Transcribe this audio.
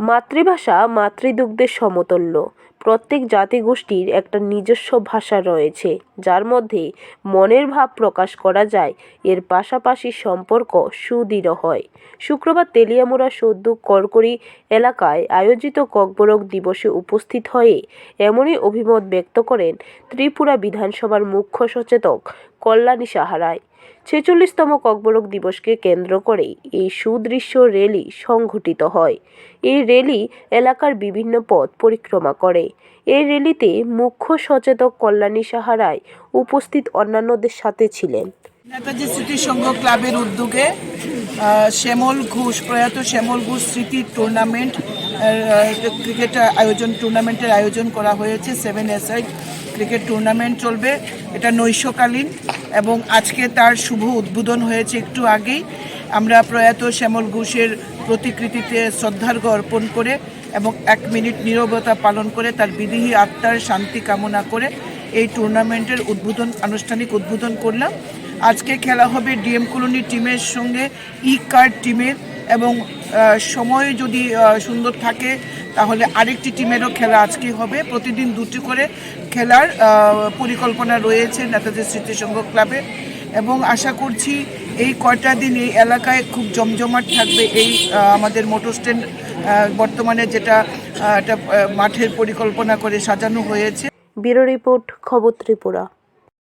মাতৃভাষা মাতৃদুগ্ধের সমতুল্য। প্রত্যেক জাতিগোষ্ঠীর একটা নিজস্ব ভাষা রয়েছে, যার মধ্যে মনের ভাব প্রকাশ করা যায়। এর পাশাপাশি সম্পর্ক সুদৃঢ় হয়। শুক্রবার তেলিয়ামুড়া সদ্য করকরি এলাকায় আয়োজিত ককবরক দিবসে উপস্থিত হয়ে এমনই অভিমত ব্যক্ত করেন ত্রিপুরা বিধানসভার মুখ্য সচেতক কল্যাণী সাহারায়। ছেচল্লিশতম ককবরক দিবসকে কেন্দ্র করে এই সুদৃশ্য র্যালি সংঘটিত হয়। এই র্যালি এলাকার বিভিন্ন পথ পরিক্রমা করে। এই র্যালিতে মুখ্য সচেতক কল্যাণী সাহারায় উপস্থিত অন্যান্যদের সাথে ছিলেন। নেতাজি স্মৃতি সংঘ ক্লাবের উদ্যোগে শ্যামল ঘোষ প্রয়াত শ্যামল ঘোষ স্মৃতি টুর্নামেন্ট ক্রিকেট আয়োজন, টুর্নামেন্টের আয়োজন করা হয়েছে সেভেন এসআই ক্রিকেট টুর্নামেন্ট চলবে। এটা নৈশকালীন এবং আজকে তার শুভ উদ্বোধন হয়েছে একটু আগেই। আমরা প্রয়াত শ্যামল ঘোষের প্রতিকৃতিতে শ্রদ্ধার্ঘ অর্পণ করে এবং এক মিনিট নীরবতা পালন করে তার বিদেহী আত্মার শান্তি কামনা করে এই টুর্নামেন্টের উদ্বোধন, আনুষ্ঠানিক উদ্বোধন করলাম। আজকে খেলা হবে ডিএম কলোনি টিমের সঙ্গে, ই কার্ড টিমের এবং সময় যদি সুন্দর থাকে, তাহলে আরেকটি টিমেরও খেলা আজকে হবে। প্রতিদিন দুটি করে খেলার পরিকল্পনা রয়েছে নেতাজি স্মৃতিসংঘ ক্লাবে। এবং আশা করছি এই কয়টা দিন এই এলাকায় খুব জমজমাট থাকবে এই আমাদের মোটর স্ট্যান্ড বর্তমানে যেটা একটা মাঠের পরিকল্পনা করে সাজানো হয়েছে। ব্যুরো রিপোর্ট, খবর ত্রিপুরা।